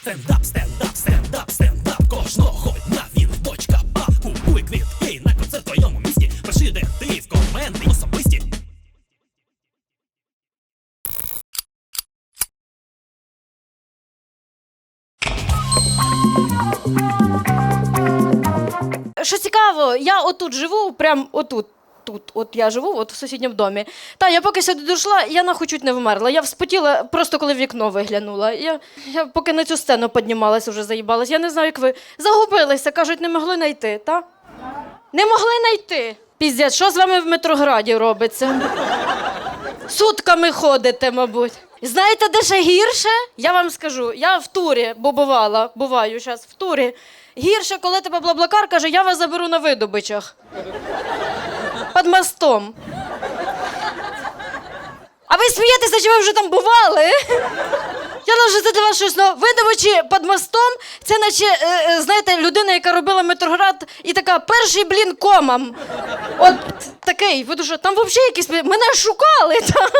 Стендап, стендап, стендап, стендап. Кожного дня він бочка пап Купуй квітки на концерт в твоєму місті. Пиши, де ти в коменти особисті. Що цікаво, я отут живу, прям отут. Тут, от я живу, от в сусідньому домі. Та я поки сюди дійшла, я нахуй чуть не вмерла. Я вспотіла просто коли в вікно виглянула. Я, я поки на цю сцену піднімалася, вже заїбалась. Я не знаю, як ви. Загубилися, кажуть, не могли знайти, та? Не могли знайти. Піздець, що з вами в Метрограді робиться? Сутками ходите, мабуть. Знаєте, де ще гірше? Я вам скажу, я в турі, бо бувала, буваю зараз в турі. Гірше, коли тебе блаблакар каже, я вас заберу на видобичах. Під мостом. А ви смієтеся, чи ви вже там бували? Я навіть це вас щось, ну, видавачі під мостом, це наче, е, е, знаєте, людина, яка робила Метроград, і така перший блін комам. От такий, ви дуже, там взагалі якісь, мене шукали там.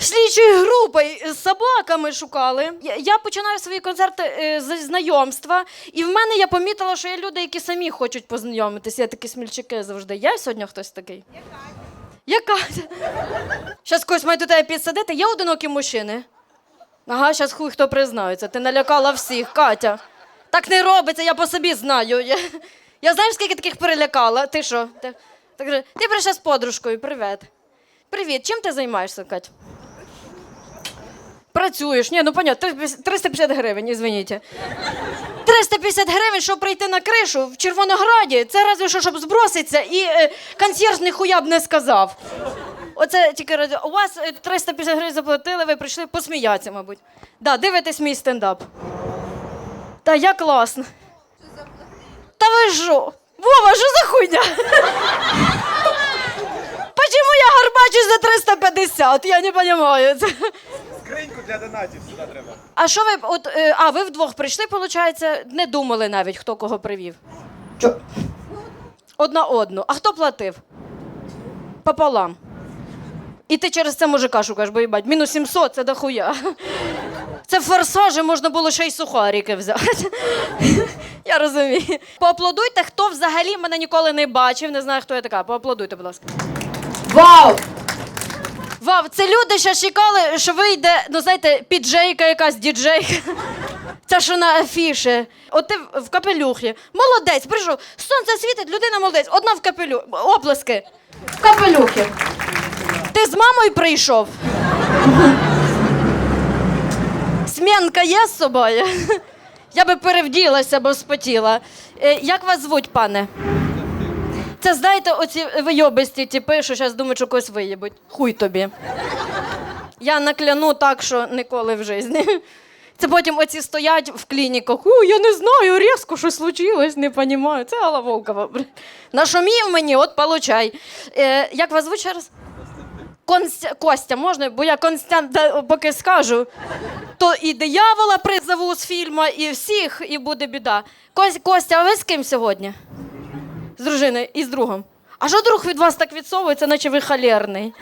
Слідчою групою з собаками шукали. Я, я починаю свої концерти е, з знайомства, і в мене я помітила, що є люди, які самі хочуть познайомитися. Я такі смільчаки завжди. Я сьогодні хтось такий. Яка? Щас когось має до тебе підсадити. Є одинокі мужчини. Ага, зараз хуй хто признається. Ти налякала всіх, Катя. Так не робиться, я по собі знаю. Я, я знаю, скільки таких перелякала. Ти що? Ти, так, ти прийшла з подружкою, привіт. Привіт, чим ти займаєшся, Кать? Працюєш. Ні, ну понятно, 350 гривень, извините. 350 гривень, щоб прийти на кришу в Червонограді, це разве що, щоб зброситися, і е, консьєрж ніхуя б не сказав. Оце тільки раді. У вас е, 350 гривень заплатили, ви прийшли посміятися, мабуть. Да, дивитесь мій стендап. Та я класно. Та ви що? Вова, що за хуйня? Почему я гарбачусь за 350? Я не розумію. Скриньку для донатів сюди треба. А що ви, от, е, а ви вдвох прийшли, виходить, не думали навіть, хто кого привів? Чо? Одна одну. А хто платив? Пополам. І ти через це мужика шукаєш, бо їбать, мінус 700 це дохуя. Це в форсажі можна було ще й сухарики взяти. Я розумію. Поаплодуйте, хто взагалі мене ніколи не бачив, не знаю, хто я така. Поаплодуйте, будь ласка. Вау! Вау, це люди ще чекали, що вийде, ну знаєте, піджейка якась діджейка. Це що на афіші. От ти в- капелюхі. Молодець, прийшов. Сонце світить, людина молодець. Одна в капелю. Оплески. В капелюхі. Ти з мамою прийшов? Смінка є з собою? Я би перевділася, бо спотіла. Е, Як вас звуть, пане? Це знаєте, оці вийобисті типи, що зараз думають, що когось виїбуть. Хуй тобі. Я накляну так, що ніколи в житті. Це потім оці стоять в клініках. У, я не знаю, різко щось случилось, не розумію. Це Алла Волкова. Нашумів мені, от получай. Е, як вас звуть ще? Констя... Костя, можна? Бо я Констян, да, поки скажу, то і диявола призову з фільму, і всіх, і буде біда. Костя, а ви з ким сьогодні? З дружиною і з другом. А що друг від вас так відсовується, наче ви халерний?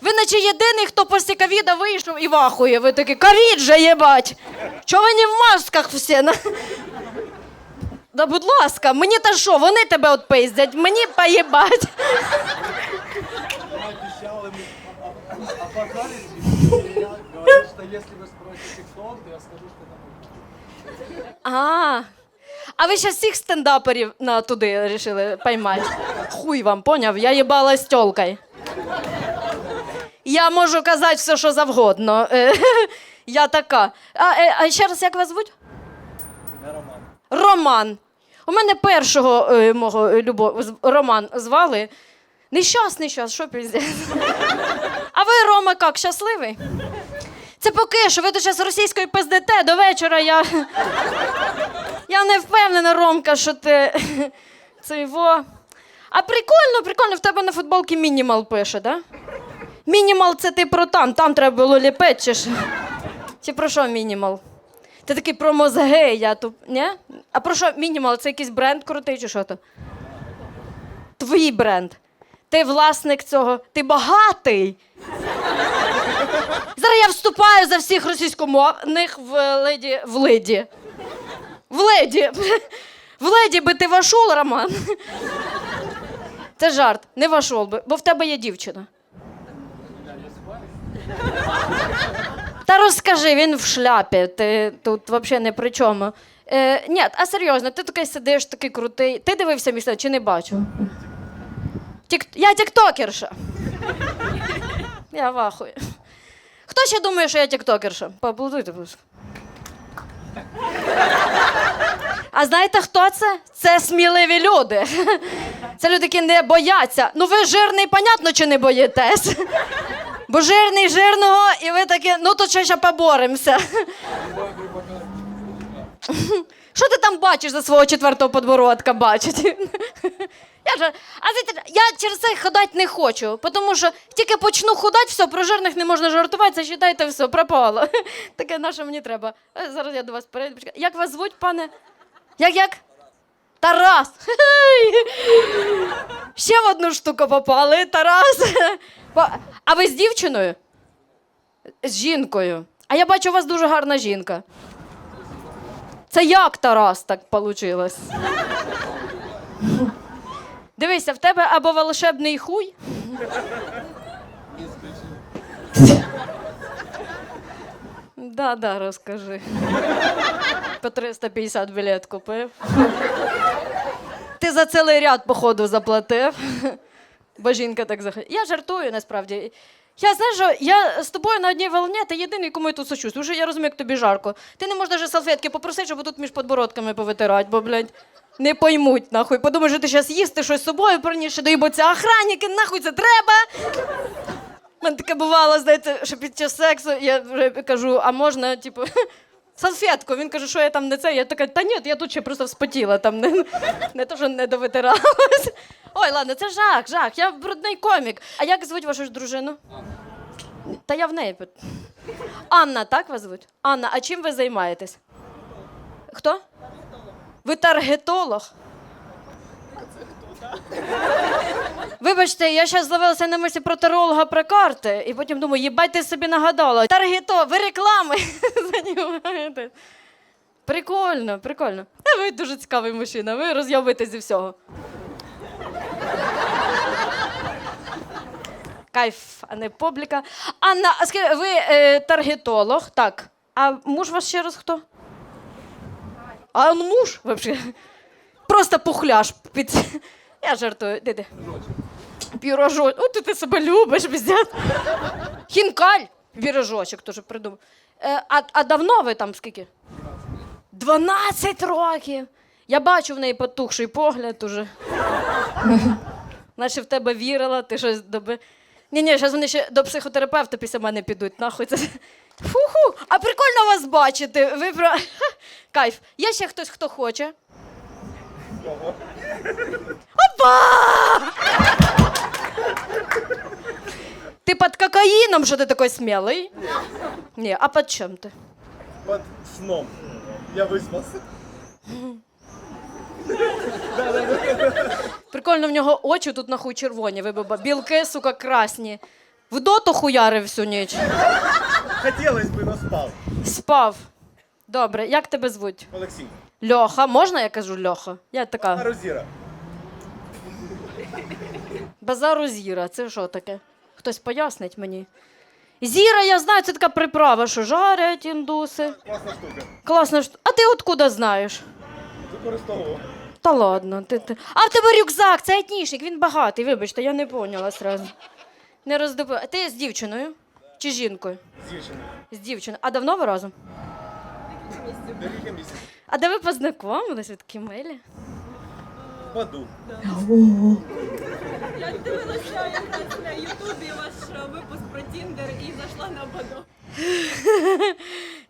Ви наче єдиний, хто після ковіда вийшов і вахує. Ви такі, ковід же єбать! Чого ви не в масках всі? Да, будь ласка, мені та що, вони тебе отпиздять, мені поїбать. А, а ви ще всіх стендаперів на туди вирішили поймати. Хуй вам, поняв? Я їбала з тьолкою. Я можу казати все, що завгодно. Я така. А, е, а ще раз, як вас звуть? Роман. Роман. У мене першого е, мого е, любов, Роман звали. Нещасний щас, що піздець. А ви, Рома, як, щасливий? Це поки що, ви до час російською пиздите, до вечора я. Я не впевнена, Ромка, що ти. Це його. А прикольно, прикольно, в тебе на футболці мінімал пише, да? Мінімал це ти про там, там треба було ліпити, чи? Чи про що мінімал? Ти такий про мозги, я тут. Ні? А про що мінімал? Це якийсь бренд крутий чи що то? Твій бренд. Ти власник цього, ти багатий. Зараз я вступаю за всіх російськомовних в леді. в леді. В леді. В леді би ти вошов, Роман. Це жарт, не вошов би, бо в тебе є дівчина. Та розкажи, він в шляпі, ти тут взагалі не при чому. Е, ні, а серйозно, ти такий сидиш, такий крутий. Ти дивився мій чи не бачу? Тік... Я тіктокерша. Я вахую. Хто ще думає, що я тіктокерша? Поаплодуйте, будь ласка. А знаєте, хто це? Це сміливі люди. Це люди, які не бояться. Ну ви жирний, понятно, чи не боїтесь. Бо жирний жирного, і ви такі, ну то ще поборемося. Що ти там бачиш за свого четвертого подбородка бачить? Я ж, а знаєте, я через це ходати не хочу, тому що тільки почну ходати, все, про жирних не можна жартувати, це вважайте, все, пропало. Таке на що мені треба. Е, Зараз я до вас перейду. Як вас звуть, пане? Як як? Тарас. Ще в одну штуку попали, Тарас. А ви з дівчиною? З жінкою. А я бачу, у вас дуже гарна жінка. Це як Тарас так вийшло? Дивися, в тебе або волшебний хуй. Да, да, розкажи. По 350 білет купив. Ти за цілий ряд, походу, заплатив. Бо жінка так захотіла. Я жартую насправді. Я знаєш, що я з тобою на одній волні, ти єдиний, кому я тут сочувствую. Вже я розумію, як тобі жарко. Ти не можеш навіть салфетки попросити, щоб тут між подбородками повитирати, бо, блядь, не поймуть, нахуй. Подумають, що ти зараз їсти щось з собою приніс, доїбаться охранники, нахуй це треба. У мене таке бувало, знаєте, що під час сексу я вже кажу, а можна, типу, салфетку. Він каже, що я там не це. Я така, та ні, я тут ще просто вспотіла, там не, не то, що не довитиралась. Ой, ладно, це жах, жах. Я брудний комік. А як звуть вашу ж дружину? Та я в неї. Анна, так вас звуть? Анна, а чим ви займаєтесь? Хто? Ви таргетолог? Вибачте, я зараз зловилася на мислі про таролога про карти, і потім думаю, їбать ти собі нагадала. Таргето, ви реклами займаєтесь. Прикольно, прикольно. А ви дуже цікавий мужчина, ви роз'явитесь зі всього. Кайф, а не публіка. Анна, а скажи, ви е, таргетолог, так. А муж ваш ще раз хто? А муж взагалі? Просто пухляш під. Я жартую. Де? Пірожок. О, ти, себе любиш, піздят. Хінкаль. Вірожочок теж придумав. Е, а, а давно ви там скільки? 12 років. Я бачу в неї потухший погляд уже. Наче в тебе вірила, ти щось доби. Ні, ні, зараз вони ще до психотерапевта після мене підуть. Нахуй це. Фу-ху, а прикольно вас бачити. Ви про... Кайф. Є ще хтось, хто хоче. Опа! Ты под кокаином, что ты такой смелый? Не, а под чем ты? Под сном. Я виспався. Прикольно, в нього очі тут нахуй червоні, вибаба. Білки, сука, красні. В доту хуярив всю ніч. Хотілось би, но спав. Спав. Добре, як тебе звуть? Олексій. Льоха, можна я кажу Льоха? Я така. Розіра. Базару зіра, це що таке? Хтось пояснить мені. Зіра, я знаю, це така приправа, що жарять індуси. Класна штука. Класно. ж- А ти откуда знаєш? Використовував. Та ладно, ти, ти. А в тебе рюкзак, це етнішник, він багатий, вибачте, я не поняла сразу. Не роздобила. Ти з дівчиною? Чи жінкою? З дівчиною. З дівчиною. А давно ви разом? Декілька місяців. А де ви познайомились від Кімелі? Паду. Я дивилася якраз на Ютубі ваш випуск про Тіндер і зайшла на Бадо.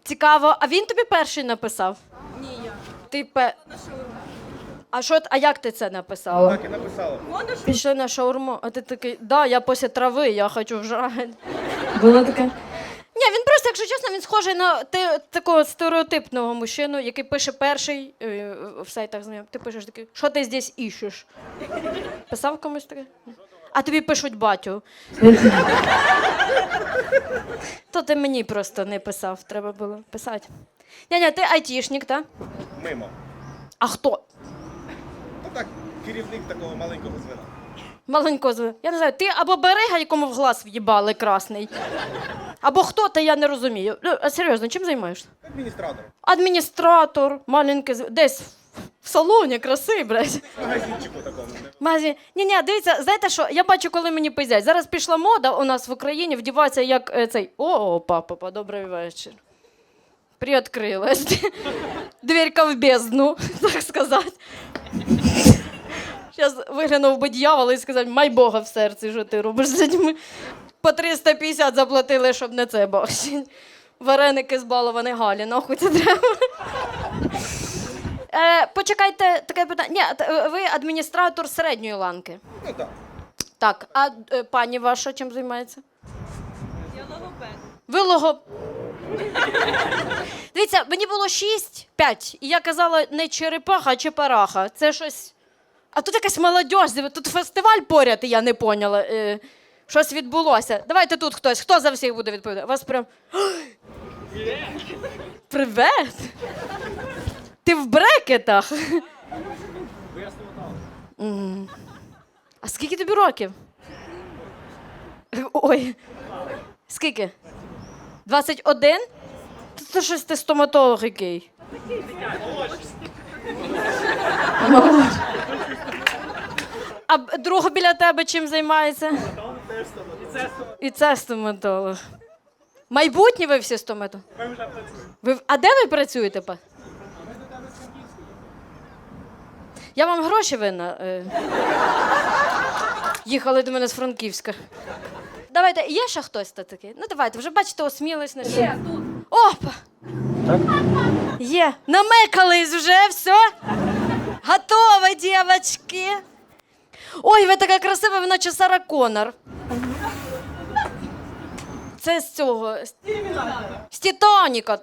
Цікаво, а він тобі перший написав? Ні, я. Ти пе... На шаурму. А що, а як ти це написала? Так і написала. Воно Пішли на шаурму, а ти такий, да, я після трави, я хочу вжарити. Було таке. Ні, він просто, якщо чесно, він схожий на те, такого стереотипного мужчину, який пише перший е, в сайтах знайом. Ти пишеш такий, що ти здесь іщеш? Писав комусь таке? А тобі пишуть батю. То ти мені просто не писав, треба було писати. Няня, ти айтішник, так? Мимо. А хто? Ну так, керівник такого маленького звена. Маленько. Я не знаю, ти або берега, якому в глаз в'їбали красний. Або хто ти, я не розумію. Ну, а серйозно, чим займаєшся? Адміністратор. Адміністратор, маленький десь в салоні, краси, блядь. Магазинчику такому. Магазин. Ні, ні, дивіться, знаєте що? Я бачу, коли мені пиздять. Зараз пішла мода у нас в Україні вдіватися як е, цей. О, папа, добрий вечір. Приоткрилась. Дверка в бездну, так сказати. Зараз виглянув би дьявол і сказав, май Бога в серці, що ти робиш з людьми. По 350 заплатили, щоб не це бачить. Вареники з балованих Галі, нахуй це треба. Е, почекайте, таке питання. Ні, т- е, ви адміністратор середньої ланки. Ну так. Так, а е, пані ваша чим займається? Я логопед. Ви лого. Дивіться, мені було 6, 5, і я казала не черепаха, а чепараха. Це щось. А тут якась молодь, тут фестиваль поряд, і я не поняла. Е, щось відбулося. Давайте тут хтось. Хто за всіх буде відповідати? Вас прям. Привет! Ти в брекетах? М. А скільки тобі років? Ой. Скільки? 21? Та Це щось ти стоматолог який. А друг біля тебе чим займається? І це стоматолог. Майбутні ви всі стоматолог? Ви... А де ви працюєте? па? Я вам гроші винна. е. Їхали до мене з Франківська. Давайте, є ще хтось та такий? Ну давайте, вже бачите, осмілись на що. Опа! Є. Намекались вже, все. Готові, дівчатки. Ой, ви така красива, ви наче Сара Конор. Це з цього. з- З Титаніка.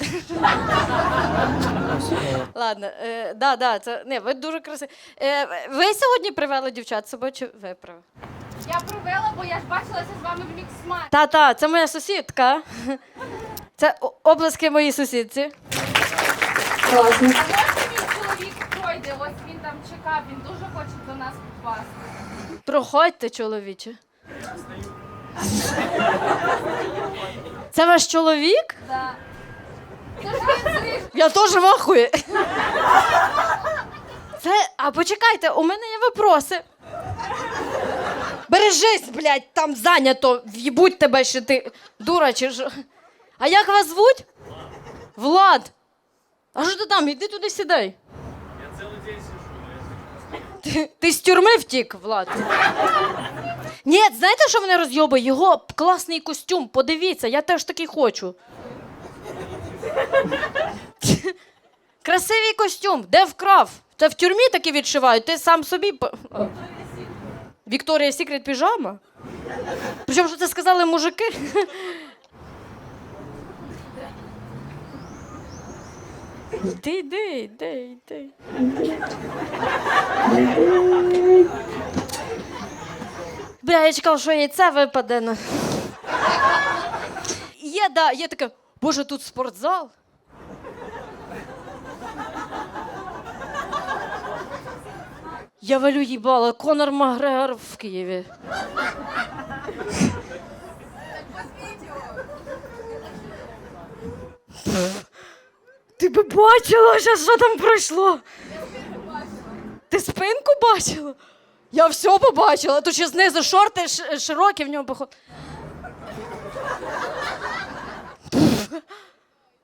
Ладно, е, да, да, це не, ви дуже красиві. Е, ви сьогодні привели дівчат з собою чи ви привели? Я провела, бо я ж бачилася з вами в міксматі. Та-та, це моя сусідка. Це о- обласки моїй сусідці. А можна мій чоловік пройде? Ось він там чекав, він дуже хоче до нас. Проходьте, чоловіче. Це ваш чоловік? Ж сидить. Я теж вахую. Це. А почекайте, у мене є випроси. Бережись, блядь, там зайнято, в'їбуть тебе, що ти дура чи що. А як вас звуть? Влад. А що ти там? Іди туди сідай. Я цілий день сижу. Ти, ти з тюрми втік, Влад. Ні, знаєте, що мене розйобує? Його класний костюм. Подивіться, я теж такий хочу. Красивий костюм. Де вкрав? Це в тюрмі такі відшивають. Ти сам собі. п-. Вікторія Сікрет піжама? Причому що це сказали мужики? Йди, йди, йди, йди. Бля, я чекав, що яйце випаде. на- Є, да, є таке, боже, тут спортзал. Я валю їбала, Конор Макгрегор в Києві. Ти би бачила, що там пройшло? Ти спинку бачила? Я все побачила. Тут ще знизу шорти ш- широкі в ньому поход.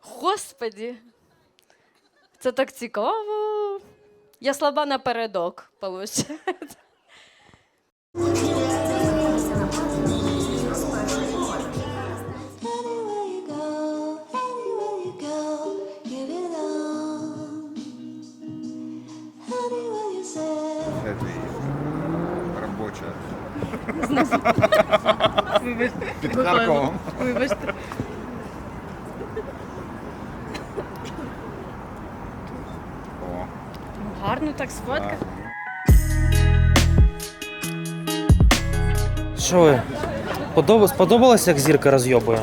Господі. Це так цікаво. Я слаба напередок, виходить. Під Харковом. Вибачте. О, Гарно так сфоткав. Що ви? Подоб... Сподобалось, як зірка розйобує?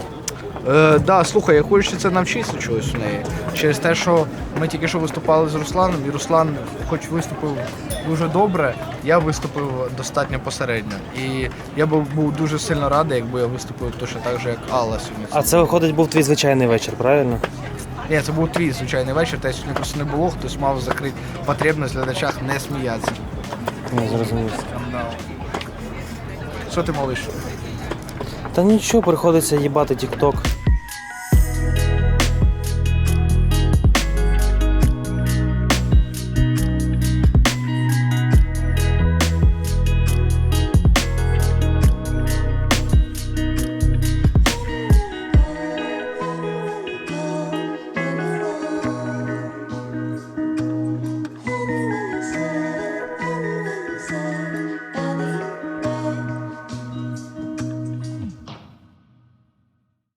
Е, да, слухай, я хочу це навчитися чогось у неї. Через те, що ми тільки що виступали з Русланом, і Руслан, хоч виступив дуже добре, я виступив достатньо посередньо. І я був, був дуже сильно радий, якби я виступив точно так же, як Алла сьогодні. А це виходить був твій звичайний вечір, правильно? Ні, це був твій звичайний вечір, та сьогодні просто не було, хтось мав закрити потребність в глядачах не сміятися. Не зрозумів. Що ти малиш? Та нічого, приходиться їбати тік-ток.